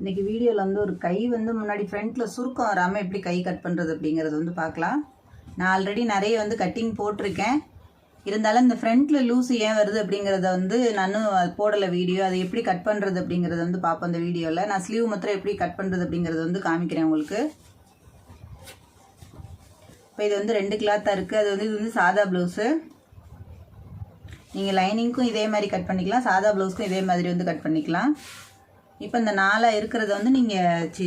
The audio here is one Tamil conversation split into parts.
இன்னைக்கு வீடியோவில் வந்து ஒரு கை வந்து முன்னாடி ஃப்ரண்ட்டில் சுருக்கம் வராமல் எப்படி கை கட் பண்ணுறது அப்படிங்கிறது வந்து பார்க்கலாம். நான் ஆல்ரெடி நிறைய வந்து கட்டிங் போட்டிருக்கேன். இருந்தாலும் இந்த ஃப்ரண்ட்டில் லூஸ் ஏன் வருது அப்படிங்கிறத வந்து நானும் அது போடலை வீடியோ அதை எப்படி கட் பண்ணுறது அப்படிங்கிறத வந்து பார்ப்போம் இந்த வீடியோவில் நான் ஸ்லீவ் மாத்திரம் எப்படி கட் பண்ணுறது அப்படிங்கிறத வந்து காமிக்கிறேன் உங்களுக்கு. இப்போ இது வந்து ரெண்டு கிளாத்தாக இருக்குது அது வந்து இது வந்து சாதா ப்ளவுஸு நீங்கள் லைனிங்க்கும் இதே மாதிரி கட் பண்ணிக்கலாம். சாதா ப்ளவுஸ்க்கும் இதே மாதிரி வந்து கட் பண்ணிக்கலாம். இப்போ இந்த நாலாக இருக்கிறத வந்து நீங்கள் சி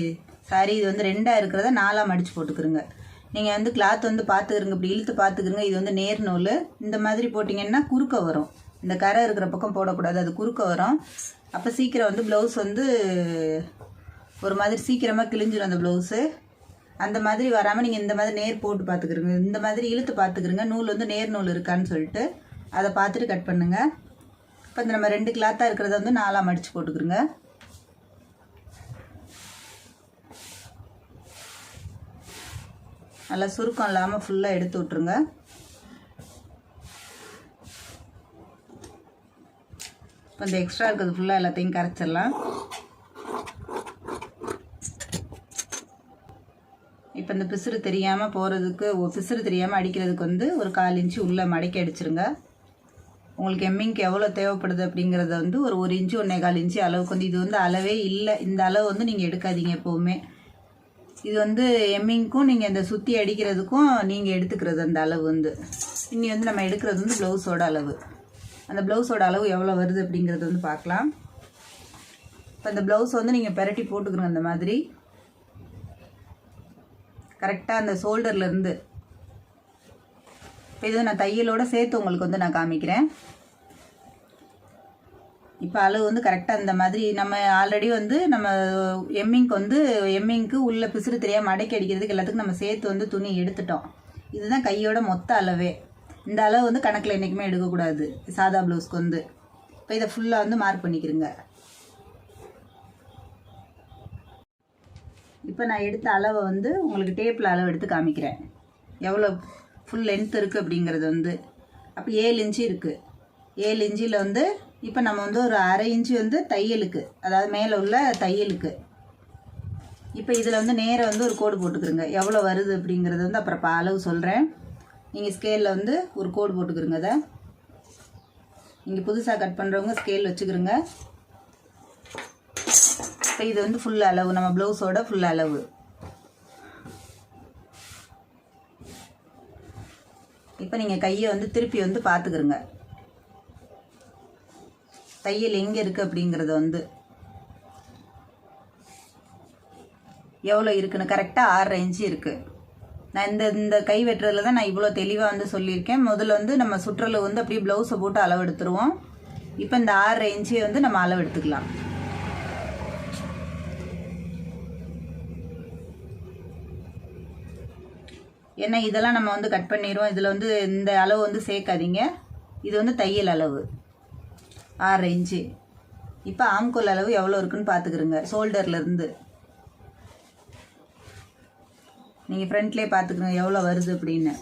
சாரி இது வந்து ரெண்டாக இருக்கிறத நாலாக மடித்து போட்டுக்கிறங்க நீங்கள் வந்து கிளாத் வந்து பார்த்துக்கிறங்க இப்படி இழுத்து பார்த்துக்கிறங்க இது வந்து நேர் நூல். இந்த மாதிரி போட்டிங்கன்னா குறுக்க வரும். இந்த கரை இருக்கிற பக்கம் போடக்கூடாது அது குறுக்க வரும். அப்போ சீக்கிரம் வந்து ப்ளவுஸ் வந்து ஒரு மாதிரி சீக்கிரமாக கிழிஞ்சிடும் அந்த ப்ளவுஸு அந்த மாதிரி வராமல் நீங்கள் இந்த மாதிரி நேர் போட்டு பார்த்துக்கிறங்க இந்த மாதிரி இழுத்து பார்த்துக்கிறங்க நூல் வந்து நேர் நூல் இருக்கான்னு சொல்லிட்டு அதை பார்த்துட்டு கட் பண்ணுங்கள் இப்போ இந்த நம்ம ரெண்டு கிளாத்தாக இருக்கிறத வந்து நாலாக மடித்து போட்டுக்கிறோங்க நல்லா சுருக்கம் இல்லாமல் ஃபுல்லாக எடுத்து விட்ருங்க இப்போ இந்த எக்ஸ்ட்ரா இருக்கிறது ஃபுல்லாக எல்லாத்தையும் கரைச்சிடலாம். இப்போ இந்த பிசுறு தெரியாமல் போகிறதுக்கு பிசுறு தெரியாமல் அடிக்கிறதுக்கு வந்து ஒரு கால் இன்ச்சு உள்ளே மடக்கி அடிச்சிருங்க. உங்களுக்கு எம்மிங்க்கு எவ்வளோ தேவைப்படுது அப்படிங்கிறத வந்து ஒரு ஒரு இன்ச்சு ஒன்றே கால் இன்ச்சு அளவுக்கு வந்து இது வந்து அளவே இல்லை. இந்த அளவு வந்து நீங்கள் எடுக்காதீங்க எப்போவுமே. இது வந்து எம்மிங்க்கும் நீங்கள் இந்த சுற்றி அடிக்கிறதுக்கும் நீங்கள் எடுத்துக்கிறது அந்த அளவு வந்து. இனி வந்து நம்ம எடுக்கிறது வந்து ப்ளவுஸோட அளவு. அந்த ப்ளவுஸோட அளவு எவ்வளோ வருது அப்படிங்கிறது வந்து பார்க்கலாம். இப்போ அந்த ப்ளவுஸ் வந்து நீங்கள் பெரட்டி போட்டுக்கிறோங்க அந்த மாதிரி. கரெக்டாக அந்த ஷோல்டர்லேருந்து இப்போ இது நான் தையலோடு சேர்த்து உங்களுக்கு வந்து நான் காமிக்கிறேன். இப்போ அளவு வந்து கரெக்டாக அந்த மாதிரி நம்ம ஆல்ரெடி வந்து நம்ம எம்மிங்க்கு வந்து எம்மிங்க்கு உள்ள பிசுறு தெரியாமல் மடக்கி அடிக்கிறதுக்கு எல்லாத்துக்கும் நம்ம சேர்த்து வந்து துணி எடுத்துட்டோம். இதுதான் கையோட மொத்த அளவே. இந்த அளவு வந்து கணக்கில் என்றைக்குமே எடுக்கக்கூடாது. சாதா ப்ளவுஸ்க்கு வந்து. இப்போ இதை ஃபுல்லாக வந்து மார்க் பண்ணிக்கிறங்க இப்போ நான் எடுத்த அளவை வந்து உங்களுக்கு டேப்பில் அளவு எடுத்து காமிக்கிறேன். எவ்வளோ ஃபுல் லென்த் இருக்குது அப்படிங்கிறது வந்து. அப்போ ஏழு இன்ச்சு இருக்குது ஏழு இன்ச்சில் வந்து இப்போ நம்ம வந்து ஒரு அரை இன்ச்சு வந்து தையலுக்கு அதாவது மேலே உள்ள தையலுக்கு. இப்போ இதில் வந்து நேராக வந்து ஒரு கோடு போட்டுக்கிறோங்க. எவ்வளோ வருது அப்படிங்கிறது வந்து அப்புறம் இப்போ அளவு சொல்கிறேன் நீங்கள் ஸ்கேலில் வந்து ஒரு கோடு போட்டுக்கிறோங்க அதை. நீங்கள் புதுசாக கட் பண்ணுறவங்க ஸ்கேல் வச்சுக்கிறோங்க. இப்போ இது வந்து ஃபுல் அளவு. நம்ம ப்ளவுஸோட ஃபுல் அளவு. இப்போ நீங்கள் கையை வந்து திருப்பி வந்து பார்த்துக்கிறோங்க தையல் எங்கே இருக்குது அப்படிங்கிறது வந்து எவ்வளோ இருக்குன்னு கரெக்டாக ஆறரை இன்ச்சு இருக்குது நான் இந்த இந்த கை வெட்டுறதுல தான் நான் இவ்வளோ தெளிவாக வந்து சொல்லியிருக்கேன். முதல்ல வந்து நம்ம சுற்றளவு வந்து அப்படியே ப்ளவுஸை போட்டு அளவு எடுத்துருவோம். இப்போ இந்த ஆறரை இன்ச்சை வந்து நம்ம அளவு எடுத்துக்கலாம். ஏன்னா இதெல்லாம் நம்ம வந்து கட் பண்ணிடுவோம் இதில் வந்து இந்த அளவு வந்து சேர்க்காதீங்க. இது வந்து தையல் அளவு. ஆறரை இன்ச்சு. இப்போ ஆம்கோல் அளவு எவ்வளோ இருக்குன்னு பார்த்துக்கிறோங்க ஷோல்டர்லேருந்து நீங்கள் ஃப்ரண்ட்லேயே பார்த்துக்குங்க எவ்வளோ வருது அப்படின்னு.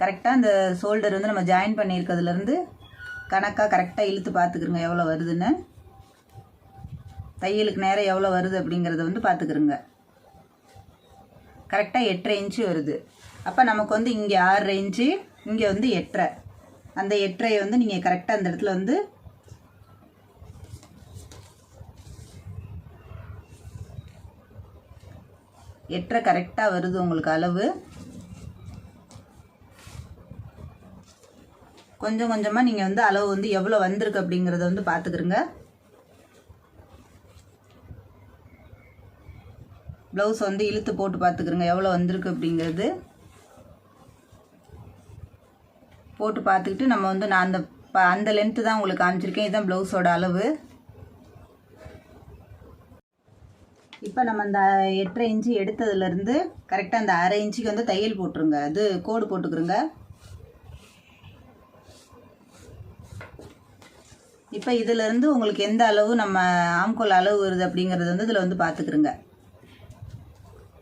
கரெக்டாக அந்த ஷோல்டர் வந்து நம்ம ஜாயின் பண்ணியிருக்கிறதுலேருந்து கணக்காக கரெக்டாக இழுத்து பார்த்துக்கிறோங்க எவ்வளோ வருதுன்னு. தையலுக்கு நேரம் எவ்வளோ வருது அப்படிங்கிறத வந்து பார்த்துக்குருங்க கரெக்டாக எட்டரை இன்ச்சு வருது. அப்போ நமக்கு வந்து இங்கே ஆறரை இன்ச்சு இங்கே வந்து எட்டரை. அந்த எட்டரையை வந்து நீங்கள் கரெக்டாக அந்த இடத்துல வந்து எட்டரை கரெக்டாக வருது உங்களுக்கு அளவு. கொஞ்சம் கொஞ்சமாக நீங்கள் வந்து அளவு வந்து எவ்வளோ வந்திருக்கு அப்படிங்கிறத வந்து பார்த்துக்கிறங்க ப்ளவுஸ் வந்து இழுத்து போட்டு பார்த்துக்கிறங்க எவ்வளோ வந்திருக்கு அப்படிங்கிறது. போட்டு பார்த்துக்கிட்டு நம்ம வந்து நான் அந்த ப- அந்த லென்த்து தான் உங்களுக்கு காமிச்சிருக்கேன். இதுதான் ப்ளவுஸோட அளவு. இப்போ நம்ம அந்த எட்டரை இன்ச்சு எடுத்ததுலேருந்து கரெக்டாக அந்த அரை இன்ச்சுக்கு வந்து தையல் போட்டுருங்க. அது கோடு போட்டுக்கிறோங்க. இப்போ இதிலேருந்து உங்களுக்கு எந்த அளவு நம்ம ஆம்கோல் அளவு வருது அப்படிங்கிறது வந்து இதில் வந்து பார்த்துக்குருங்க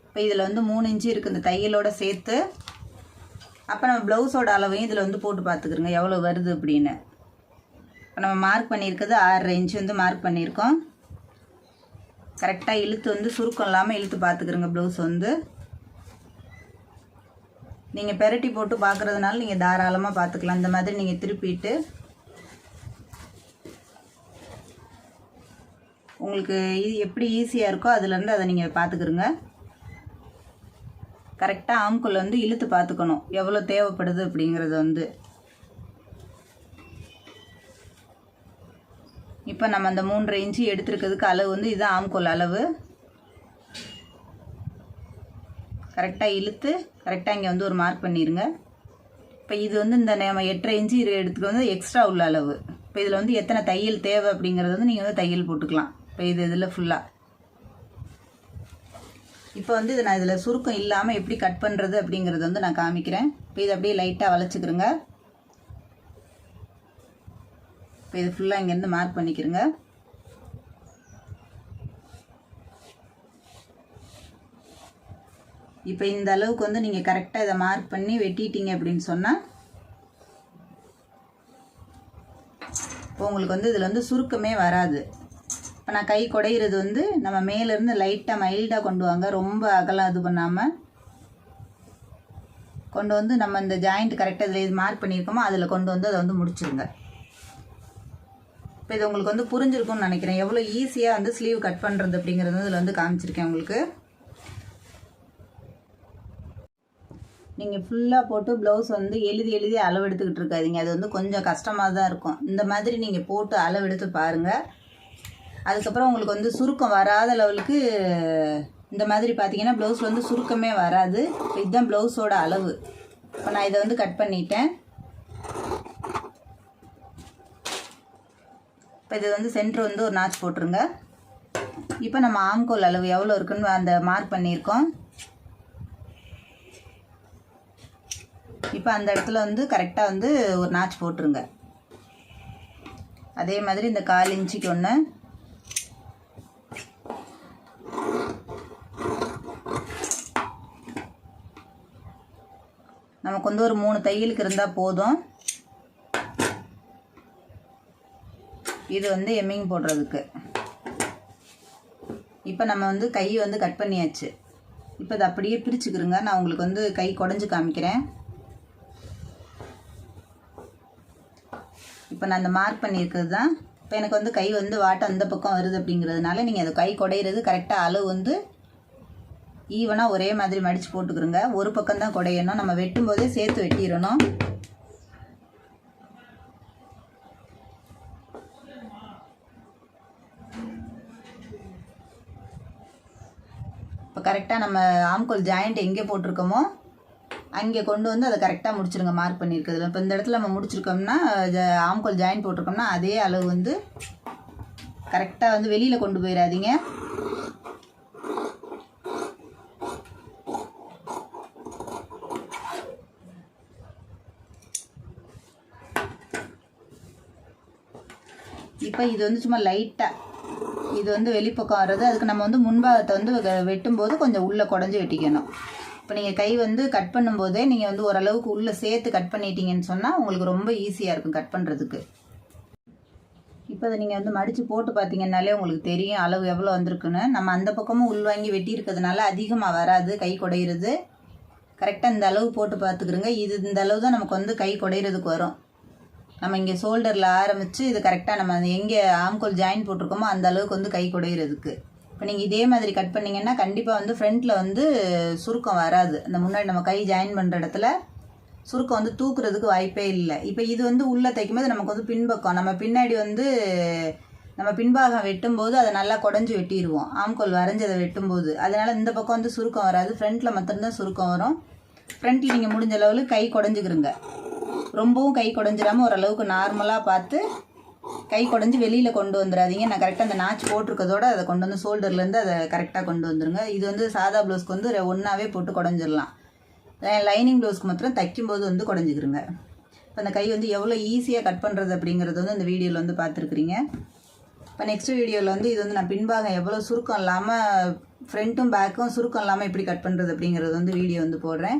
இப்போ இதில் வந்து மூணு இன்ச்சு இருக்குது இந்த தையலோடு சேர்த்து அப்போ நம்ம ப்ளவுஸோட அளவையும் இதில் வந்து போட்டு பார்த்துக்குறோங்க. எவ்வளோ வருது அப்படின்னு. இப்போ நம்ம மார்க் பண்ணியிருக்கிறது ஆறரை இன்ச்சு வந்து மார்க் பண்ணியிருக்கோம். கரெக்டாக இழுத்து வந்து சுருக்கம் இல்லாமல் இழுத்து பார்த்துக்குறோங்க ப்ளவுஸ் வந்து. நீங்கள் பெரட்டி போட்டு பார்க்குறதுனால நீங்கள் தாராளமாக பார்த்துக்கலாம். இந்த மாதிரி நீங்கள் திருப்பிட்டு உங்களுக்கு இது எப்படி ஈஸியாக இருக்கோ அதுலேருந்து அதை நீங்கள் பார்த்துக்குறோங்க. கரெக்டாக ஆம்குள்ள வந்து இழுத்து பார்த்துக்கணும். எவ்வளோ தேவைப்படுது அப்படிங்கிறது வந்து. இப்போ நம்ம அந்த மூன்றரை இன்ச்சு எடுத்துருக்கிறதுக்கு அளவு வந்து இதுதான் ஆம்கோல் அளவு. கரெக்டாக இழுத்து கரெக்டாக இங்கே வந்து ஒரு மார்க் பண்ணிடுங்க இப்போ இது வந்து இந்த நம்ம எட்டரை இன்ச்சு இரு எடுத்துக்கு வந்து எக்ஸ்ட்ரா உள்ள அளவு. இப்போ இதில் வந்து எத்தனை தையல் தேவை அப்படிங்கிறது வந்து நீங்கள் வந்து தையல் போட்டுக்கலாம். இப்போ இது இதில் ஃபுல்லாக இப்போ வந்து இது நான் இதில் சுருக்கம் இல்லாமல் எப்படி கட் பண்ணுறது அப்படிங்கிறத வந்து நான் காமிக்கிறேன். இப்போ இதை அப்படியே லைட்டாக வளைச்சிக்கிறோங்க இப்போ இது ஃபுல்லாக இங்கேருந்து மார்க் பண்ணிக்கிறோங்க இப்போ இந்த அளவுக்கு வந்து நீங்கள் கரெக்டாக இதை மார்க் பண்ணி வெட்டிட்டீங்க அப்படின்னு சொன்னால் இப்போ உங்களுக்கு வந்து இதில் வந்து சுருக்கமே வராது. இப்போ நான் கை குடையிறது வந்து நம்ம மேலேருந்து லைட்டாக மைல்டாக கொண்டு வாங்க. ரொம்ப அகலம் இது பண்ணாமல் கொண்டு வந்து நம்ம இந்த ஜாயிண்ட் கரெக்டாக இதில் இது மார்க் பண்ணியிருக்கோமோ அதில் கொண்டு வந்து அதை வந்து முடிச்சுருங்க. இப்போ இது உங்களுக்கு வந்து புரிஞ்சிருக்கும்னு நினைக்கிறேன். எவ்வளோ ஈஸியாக வந்து ஸ்லீவ் கட் பண்ணுறது அப்படிங்கிறது இதில் வந்து காமிச்சிருக்கேன் உங்களுக்கு. நீங்கள் ஃபுல்லாக போட்டு ப்ளவுஸ் வந்து எழுதி எழுதி அளவு எடுத்துக்கிட்டு இருக்காதீங்க. அது வந்து கொஞ்சம் கஷ்டமாக தான் இருக்கும். இந்த மாதிரி நீங்கள் போட்டு அளவு எடுத்து பாருங்கள் அதுக்கப்புறம் உங்களுக்கு வந்து சுருக்கம் வராத லெவலுக்கு இந்த மாதிரி பார்த்தீங்கன்னா ப்ளவுஸ் வந்து சுருக்கமே வராது. இதுதான் ப்ளவுஸோட அளவு. இப்போ நான் இதை வந்து கட் பண்ணிட்டேன். இப்போ இது வந்து சென்டர் வந்து ஒரு நாச் போட்டுருங்க. இப்போ நம்ம ஆம்கோல் அளவு எவ்வளோ இருக்குன்னு அந்த மார்க் பண்ணியிருக்கோம். இப்போ அந்த இடத்துல வந்து கரெக்டாக வந்து ஒரு நாச் போட்டுருங்க. அதே மாதிரி இந்த கால் இன்ச்சுக்கு ஒன்று நமக்கு வந்து ஒரு மூணு தையலுக்கு இருந்தால் போதும். இது வந்து எம்மிங் போடுறதுக்கு. இப்போ நம்ம வந்து கை வந்து கட் பண்ணியாச்சு. இப்போ அதை அப்படியே பிரிச்சுக்கிறோங்க நான் உங்களுக்கு வந்து கை குடஞ்சி காமிக்கிறேன். இப்போ நான் அந்த மார்க் பண்ணியிருக்கிறது தான். இப்போ எனக்கு வந்து கை வந்து வாட்டை அந்த பக்கம் வருது அப்படிங்கிறதுனால நீங்கள் அது கை குடையிறது கரெக்டாக அளவு வந்து ஈவனாக ஒரே மாதிரி மடித்து போட்டுக்கிறோங்க. ஒரு பக்கம் தான் குடையணும். நம்ம வெட்டும் போதே சேர்த்து வெட்டிடணும். இப்போ கரெக்டாக நம்ம ஆம்கோல் ஜாயிண்ட் எங்கே போட்டிருக்கோமோ அங்கே கொண்டு வந்து அதை கரெக்டாக முடிச்சிருங்க மார்க் பண்ணியிருக்கிறதுல. இப்போ இந்த இடத்துல நம்ம முடிச்சிருக்கோம்னா ஜ- ஆம்கோல் ஜாயின் போட்டிருக்கோம்னா அதே அளவு வந்து கரெக்டாக வந்து வெளியில் கொண்டு போயிடாதீங்க. இப்போ இது வந்து சும்மா லைட்டாக இது வந்து வெளிப்பக்கம் வர்றது. அதுக்கு நம்ம வந்து முன்பாகத்தை வந்து வெட்டும்போது கொஞ்சம் உள்ளே குடஞ்சி வெட்டிக்கணும். இப்போ நீங்கள் கை வந்து கட் பண்ணும்போதே நீங்கள் வந்து ஓரளவுக்கு உள்ளே சேர்த்து கட் பண்ணிட்டீங்கன்னு சொன்னால் உங்களுக்கு ரொம்ப ஈஸியாக இருக்கும் கட் பண்ணுறதுக்கு இப்போ அதை நீங்கள் வந்து மடித்து போட்டு பார்த்தீங்கன்னாலே உங்களுக்கு தெரியும் அளவு எவ்வளோ வந்திருக்குன்னு. நம்ம அந்த பக்கமும் உள் வாங்கி வெட்டியிருக்கிறதுனால அதிகமாக வராது கை குடையிறது. கரெக்டாக இந்த அளவு போட்டு பார்த்துக்குறோங்க இது இந்த அளவு தான் நமக்கு வந்து கை குடையிறதுக்கு வரும். நம்ம இங்கே ஷோல்டரில் ஆரம்பித்து இது கரெக்டாக நம்ம எங்கே ஆம்கோல் ஜாயின் போட்டிருக்கோமோ அந்த அளவுக்கு வந்து கை குடையிறதுக்கு. இப்போ நீங்கள் இதே மாதிரி கட் பண்ணீங்கன்னா கண்டிப்பாக வந்து ஃப்ரண்ட்டில் வந்து சுருக்கம் வராது. அந்த முன்னாடி நம்ம கை ஜாயின் பண்ணுற இடத்துல சுருக்கம் வந்து தூக்குறதுக்கு வாய்ப்பே இல்லை. இப்போ இது வந்து உள்ளே தைக்கும்போது நமக்கு வந்து பின்பக்கம். நம்ம பின்னாடி வந்து நம்ம பின்பாகம் வெட்டும்போது அதை நல்லா குடஞ்சி வெட்டிடுவோம் ஆம்கோல் வரைஞ்சதை வெட்டும்போது அதனால் இந்த பக்கம் வந்து சுருக்கம் வராது. ஃப்ரண்ட்டில் மட்டும்தான் சுருக்கம் வரும். ஃப்ரண்ட்டில் நீங்கள் முடிஞ்ச லெவலுக்கு கை குடஞ்சிக்கிறங்க ரொம்பவும் கை குடஞ்சிடாமல் ஓரளவுக்கு நார்மலாக பார்த்து கை குடஞ்சி வெளியில் கொண்டு வந்துடாதீங்க. நான் கரெக்டாக அந்த நாச்சு போட்டிருக்கதோட அதை கொண்டு வந்து ஷோல்டர்லேருந்து அதை கரெக்டாக கொண்டு வந்துருங்க. இது வந்து சாதா ப்ளவுஸ்க்கு வந்து ஒன்றாவே போட்டு குடஞ்சிடலாம். லைனிங் ப்ளவுஸ்க்கு மாத்திரம் தைக்கும்போது வந்து குடஞ்சிக்கிறோங்க இப்போ அந்த கை வந்து எவ்வளோ ஈஸியாக கட் பண்ணுறது அப்படிங்கிறது வந்து அந்த வீடியோவில் வந்து பார்த்துருக்குறீங்க. இப்போ நெக்ஸ்ட் வீடியோவில் வந்து இது வந்து நான் பின்பாகம் எவ்வளோ சுருக்கம் இல்லாமல் ஃப்ரண்ட்டும் பேக்கும் சுருக்கம் இல்லாமல் எப்படி கட் பண்ணுறது அப்படிங்கிறது வந்து வீடியோ வந்து போடுறேன்.